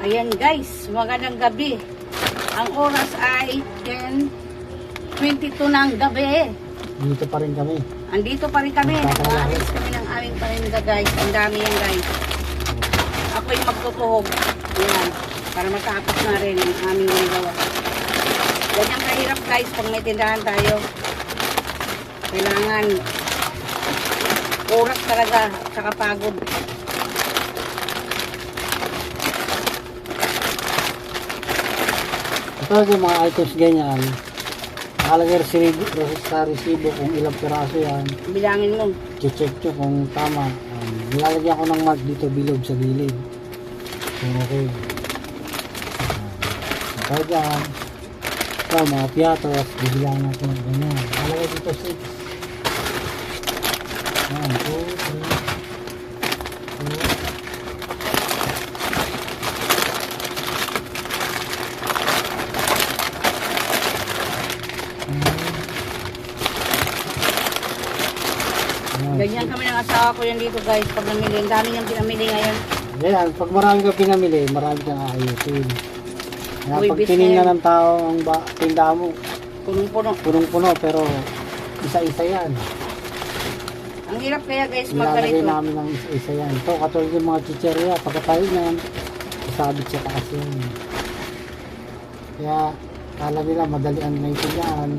Ayan guys, magandang gabi. Ang oras ay 10.22 ng gabi. Dito pa rin kami. Andito pa rin kami. Nag-aalis kami ng aming paninda guys. Ang dami yan guys. Ako yung magtutuhog. Ayan. Para matapos na rin ang aming ginagawa. Ganyan kahirap guys pag may tindahan tayo. Kailangan oras talaga saka pagod. Ito yung mga items ganyan. Nakalagay sa resibo kung ilang piraso yan. Bilangin mo. Check nyo kung tama. Um, nilalagyan ko ng mark dito bilog sa gilid. So, okay. Uh, ito dyan. Ito, mga piatos. Bibilang natin. Ganyan. Nakalagay dito 6. Yan, 2, 3, Ganyan kami ng asawa ko yan dito guys. Pag namili, ang dami niyang pinamili ngayon. Ayan, pag marami ka pinamili, marami kang aayusin. Kaya Uy, pag tinignan na ng tao ang ba, tindahan mo, Punong-puno. punong-puno, pero isa-isa yan. Ang hirap kaya guys Nilalagay magganito. namin ng isa-isa yan. Ito, katulad yung mga chicheria, pagkatayo niyan, isabit sa taas yan. Kaya, kala nila madali ang naitindahan.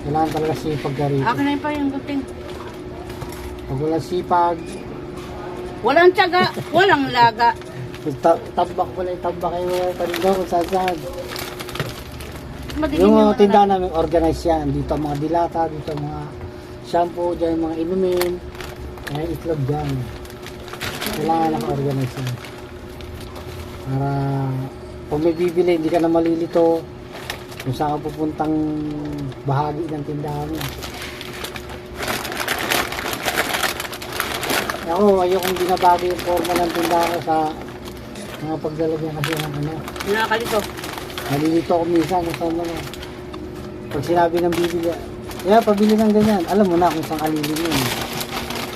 Kailangan talaga sipag ka rito. Akin na yun pa yung guting. Pag walang sipag, Walang tiyaga, walang laga. ta- tabak wala yung tabak kayo wala tayo kung saan saan. Madilim Yung mga tindahan namin, organized yan. Dito ang mga dilata, dito ang mga shampoo, dyan yung mga inumin, mga itlog dyan. Kailangan naka-organize yan. Para pag may bibili, hindi ka na malilito kung saan ka pupuntang bahagi ng tindahan mo. Ako, ayokong binabagi yung forma ng tindahan ko sa mga paglalagyan kasi ng ano. Nakakalito. Nalilito ako minsan kung saan ano. Pag sinabi ng bibili, kaya pabili ng ganyan, alam mo na kung saan alilin yun.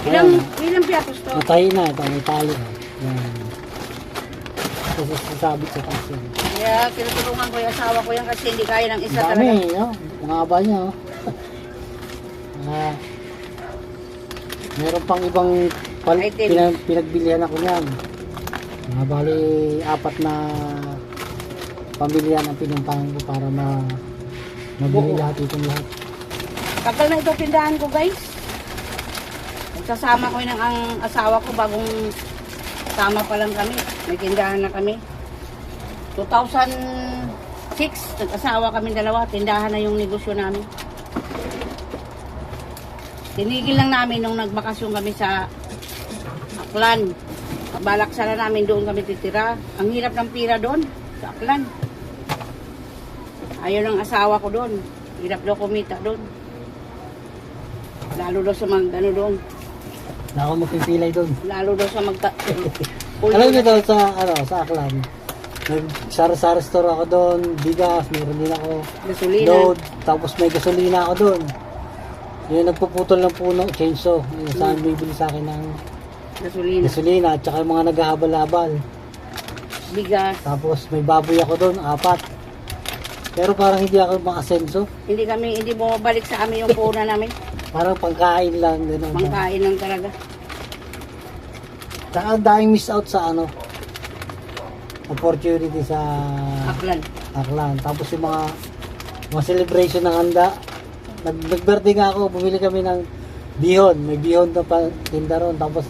Ilang, ilang piatos to? Matahi na, ito, may tali. Yan. Kasi sasabit sa yan. Kaya tinutulungan ko yung asawa ko yan kasi hindi kaya ng isa dami, talaga. no? Ang haba niya, oh. Ah, meron pang ibang pal- Item. pinag- pinagbilihan ako niyan. Mga bali, apat na pamilya ang pinuntahan ko para ma mabili lahat itong lahat. Tagal na ito tindahan ko guys. Nagsasama ko ang, ang asawa ko bagong sama pa lang kami. May tindahan na kami. 2006, nag-asawa kami dalawa. Tindahan na yung negosyo namin. Tinigil lang namin nung nagbakasyon kami sa Aklan. Balak sana namin doon kami titira. Ang hirap ng pira doon, sa Aklan. Ayaw ng asawa ko doon. Hirap daw kumita doon. Lalo daw sa mag, ano doon. Na ako magpipilay doon. Lalo daw sa magta... Alam niyo daw sa ano sa Aklan. Nag-sar-sar store ako doon, bigas, meron din ako. Gasolina. Load, tapos may gasolina ako doon. Yung nagpuputol ng puno, chainsaw. Yung saan bibili sa akin ng Gasolina. gasolina at saka yung mga naghahabal-habal. Bigas. Tapos may baboy ako doon, apat. Pero parang hindi ako makasenso. Hindi kami, hindi bumabalik sa amin yung puna namin. Parang pangkain lang. Ganun. Pangkain lang talaga. Saka daming miss out sa ano, opportunity sa Aklan. Aklan. Tapos yung mga mga celebration ng handa. Nag, nag-birthday nga ako, bumili kami ng bihon. May bihon na pa tinda ron. Tapos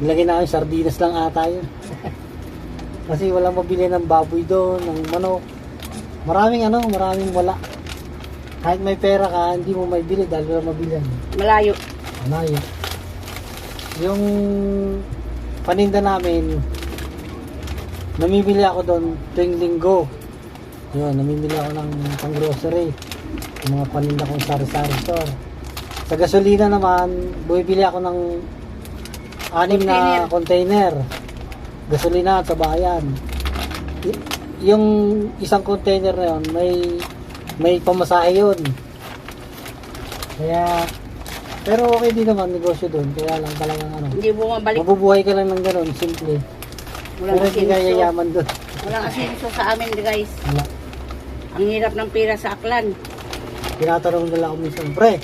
nilagay namin sardinas lang ata yun. Kasi walang mabili ng baboy doon, ng manok. Maraming ano, maraming wala. Kahit may pera ka, hindi mo may bili dahil wala mabilan. Malayo. Malayo. Yung paninda namin, namimili ako doon tuwing linggo. Yun, namimili ako ng pang grocery. Yung mga paninda kong sari-sari store. Sa gasolina naman, bumibili ako ng anim na container. Gasolina sa bayan. Y- yung isang container na yun, may may pamasahe yun. Kaya, pero okay din naman negosyo doon. Kaya lang talagang ano, Hindi bumabalik. mabubuhay ka lang ng ganun, simple. Wala Pero hindi ka yayaman doon. Walang asenso sa amin guys. Wala. Ang hirap ng pera sa aklan. Tinatanong nila ako minsan, pre,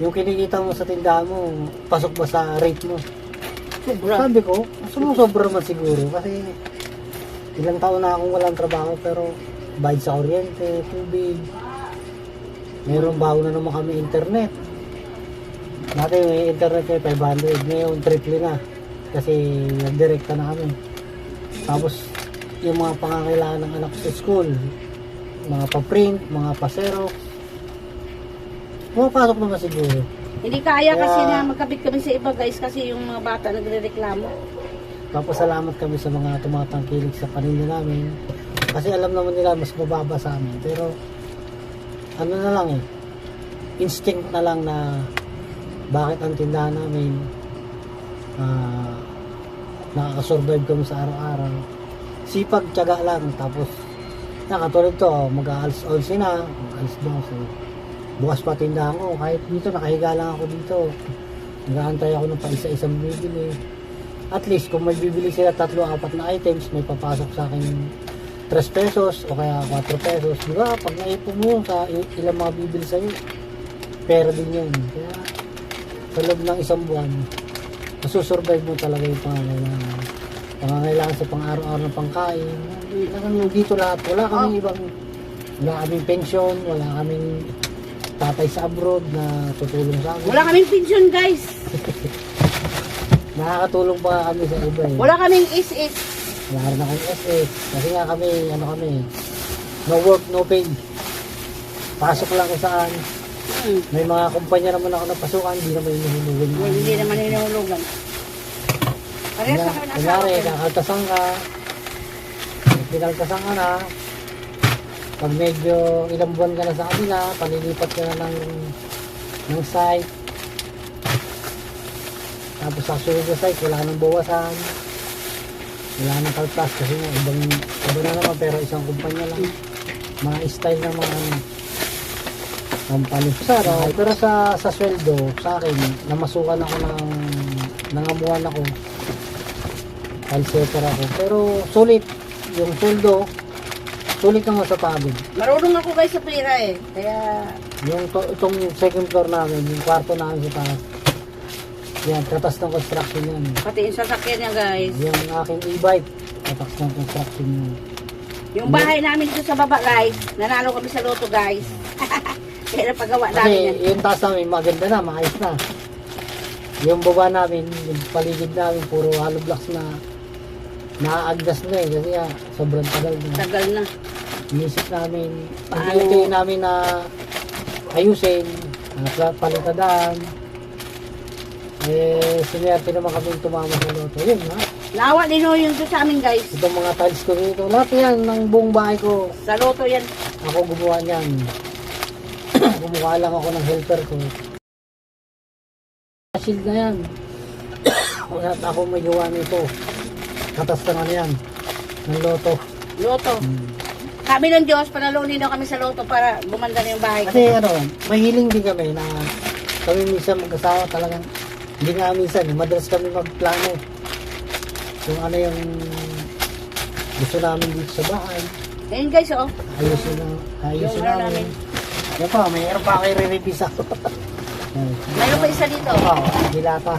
yung kinikita mo sa tindahan mo, pasok ba sa rate mo? Sobra. Sabi ko, sumusobra man siguro kasi ilang taon na akong walang trabaho pero bayad sa kuryente, tubig. Meron bago na naman kami internet. Dati may internet may 500, ngayon triple na kasi nagdirekta na kami. Tapos yung mga pangangailangan ng anak sa school, mga pa-print, mga pa-xerox, pumapasok naman siguro. Hindi kaya kasi Kaya- na magkabit kami sa iba guys kasi yung mga bata nagre-reklamo. Papasalamat kami sa mga tumatangkilik sa paninda namin. Kasi alam naman nila mas mababa sa amin. Pero ano na lang eh. Instinct na lang na bakit ang tindahan namin ah nakakasurvive kami sa araw-araw. Sipag, tiyaga lang. Tapos nakatulad to, mag-aalis 11 na, mag-aalis 12. Bukas pa tindahan ko. Kahit dito, nakahiga lang ako dito. Nag-aantay ako ng pa isa-isang bibili. At least kung may bibili sila tatlo apat na items may papasok sa akin 3 pesos o kaya 4 pesos. Di ba? Pag naipon mo sa ilang mga bibili sa'yo pera din yun. Kaya sa loob ng isang buwan masusurvive mo talaga yung pangangailangan pangangailangan sa pang-araw-araw ng pangkain. Talagang dito lahat. Wala kaming ibang wala kaming pensyon wala kaming tatay sa abroad na tutulong sa amin Wala kaming pension guys. nakakatulong pa kami sa iba eh Wala kaming is-is. Wala rin akong SS. Kasi nga kami, ano kami, no work, no pay. Pasok lang kung saan. Hmm. May mga kumpanya naman ako napasukan, hindi naman hinuhulog. Well, hindi naman hinahulugan. Parehas sa kami ng asawa Kunyari, kakaltasan ka. Pinaltasan ka na, pag medyo ilang buwan ka na sa kanila, panilipat ka na ng, ng site. Tapos sa sunod na site, wala nang bawasan. Wala nang kaltas kasi nga, ibang, iba na naman pero isang kumpanya lang. Mga style ng mga ano, company. Sa ano, pero sa, sa sweldo, sa akin, namasukan ako ng, nangamuhan ako. Setter ako. Pero sulit, yung sweldo, sulit naman sa pagod. Marunong ako guys sa pera eh. Kaya Yung to, itong second floor namin, yung kwarto namin sa taas. Yan, katas ng construction yan. pati yung sasakyan niya guys. Yung aking e-bike, katas ng construction yan. Yung bahay namin dito sa baba guys. Nanalo kami sa loto guys. Kaya napagawa namin yan. Kasi yung taas namin, maganda na, maayos na. Yung baba namin, yung paligid namin, puro hollow blocks na naaagdas na eh. Kasi nga, sobrang tagal na. Tagal na. Inisip namin, Paano? hindi namin na ayusin, na palitadaan. Eh, sinerte naman kami tumama sa loto. Yun ha. Nawa din ho yung sa amin guys. Itong mga tiles ko dito, lahat yan ng buong bahay ko. Sa loto yan. Ako gumawa niyan. gumawa lang ako ng helper ko. Shield na yan. Lahat ako may gawa nito. Katas na ano yan. Ng loto. Loto. Hmm. Kami ng Diyos, panalunin daw kami sa loto para gumanda na yung bahay. Kasi ano, mahiling din kami na kami minsan mag-asawa talagang hindi nga minsan, eh, madalas kami magplano. Kung ano yung gusto namin dito sa bahay. Ngayon guys, oh. Ayusin na, ayusin ano namin. namin. Yan pa, mayroon pa kayo re-revise ako. Yan. Mayroon pa isa dito. Oo, dilata.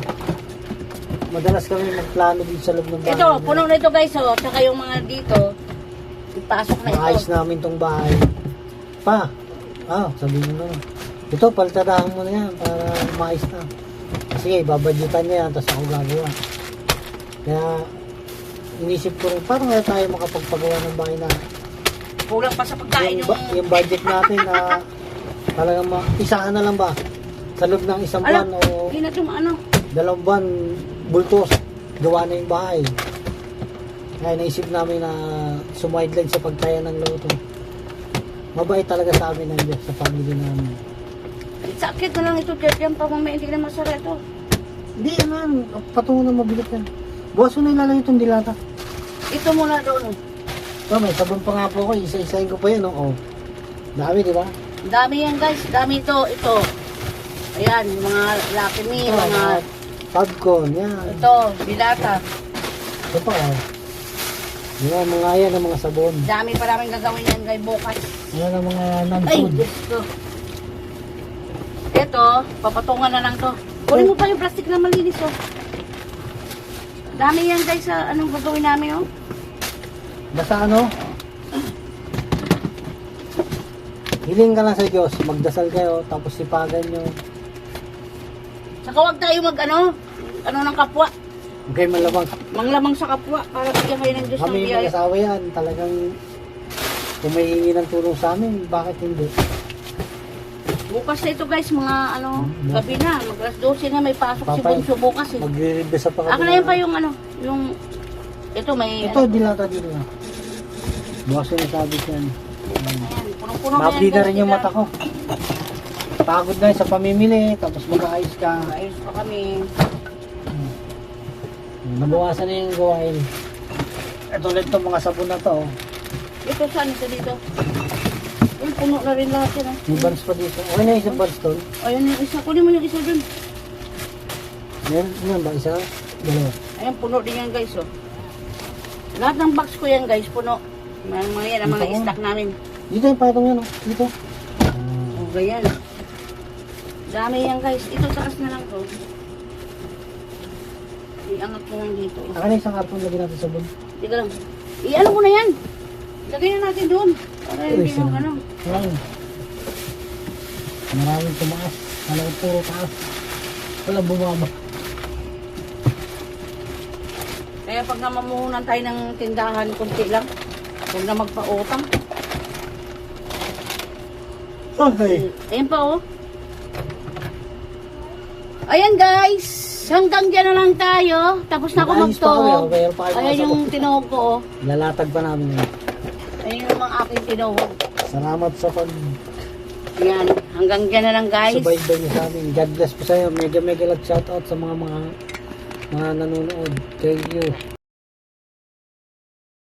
Madalas kami magplano dito sa loob ng bahay. Ito, puno na ito guys, oh. Tsaka yung mga dito, ipasok na Maayos ito. namin tong bahay. Pa, ah, sabihin mo na. Ito, palitadahan mo na yan para maayos na. Sige, babadgetan niya yan, tapos ako gagawa. Kaya, inisip ko rin, paano kaya tayo makapagpagawa ng bahay na Kulang pa sa pagkain yung, yung... yung budget natin na talagang ma isahan na lang ba? Sa loob ng isang buwan Alam, o hindi na ano. dalawang buwan, bultos, gawa na yung bahay. Kaya naisip namin na sumideline sa pagtaya ng loto. Mabait talaga sa amin ng Diyos sa pamilya namin. Sakit na lang ito, Jeff. Yan pa mamaya hindi na masara ito. Hindi naman, patungo na mabigat yan. Bukas ko na ilalagay itong dilata. Ito muna doon. oh. Oh, may sabon pa nga po ako, isa-isahin ko pa yan, oh. Dami, di ba? Dami yan guys. Dami ito. Ito. Ayan, mga Lucky Me, Ito, mga... Pubcon, yan. Ito, Bilata. Ito pa, oh. Yan, mga yan ang mga sabon. Dami pa namin gagawin yan guys bukas. Yan ang mga Ay, non-food. Diyos ko. Ito, papatungan na lang to. Kunin mo pa yung plastic na malinis, oh. Dami yan, guys, sa anong gagawin namin, oh. Basta ano, hiling ka lang sa Diyos, magdasal kayo, tapos sipagan nyo. Saka huwag tayo mag, ano, ano ng kapwa. Huwag kayo malabang. Manglamang sa kapwa para bigyan kayo ng Diyos ng Kami yung biyaya. mag-asawa yan, talagang kung may hingi ng tulong sa amin, bakit hindi? Bukas na ito, guys, mga, ano, Hmm. gabi na. Mag alas 12 na, may pasok si Papay. Bunso bukas, eh. Magre-reverse pa kami. Ako na yan pa yung, ano, yung, ito may, Ito, dilata dito na. Bukas yung sabi siya. Ayan, punong-puno na yan, Mabli na guys, rin yung mata ko. Pagod na sa pamimili, tapos mag-aayos ka. Ayos pa kami. Nabawasan na yung gawain. Ito ulit itong mga sabon na to. Ito, saan ito dito? Yung puno na rin lahat yan, ah. May buns pa dito. Okay na isang buns doon. Ayun yung isa. Kunin mo yung isa dun. Yan, yan ba? Isa? Dalawa. Ayan, puno din yan guys, oh. Lahat ng box ko yan guys, puno. Mga mga yan, ang mga stock namin. Dito yung patong yan. oh. Dito. Oh, ganyan. Dami yan guys. Ito, taas na lang to. Iangat ko lang dito. Akin na isang karton lagyan natin sabon. Teka lang. I-ano ko na yan. Lagay na natin doon. Para hindi sino? ano. Ayan. Maraming tumaas. Kala ko puro taas. Wala bumaba. Kaya pag namamuhunan tayo ng tindahan, kunti lang. Huwag na magpa-utang. Okay. Ayan pa oh. Ayan guys. Hanggang dyan na lang tayo. Tapos na ako Mag-ayos pa kami, magtuhog. pa kayo Ayan yung sabon. tinuhog ko oh. Lalatag pa namin yun. Ayan yung mga aking tinuhog. Salamat sa pag Ayan. Hanggang dyan na lang guys. subaybay niyo sa amin. God bless po sa iyo. Mega mega love shoutout sa mga mga mga nanonood. Thank you.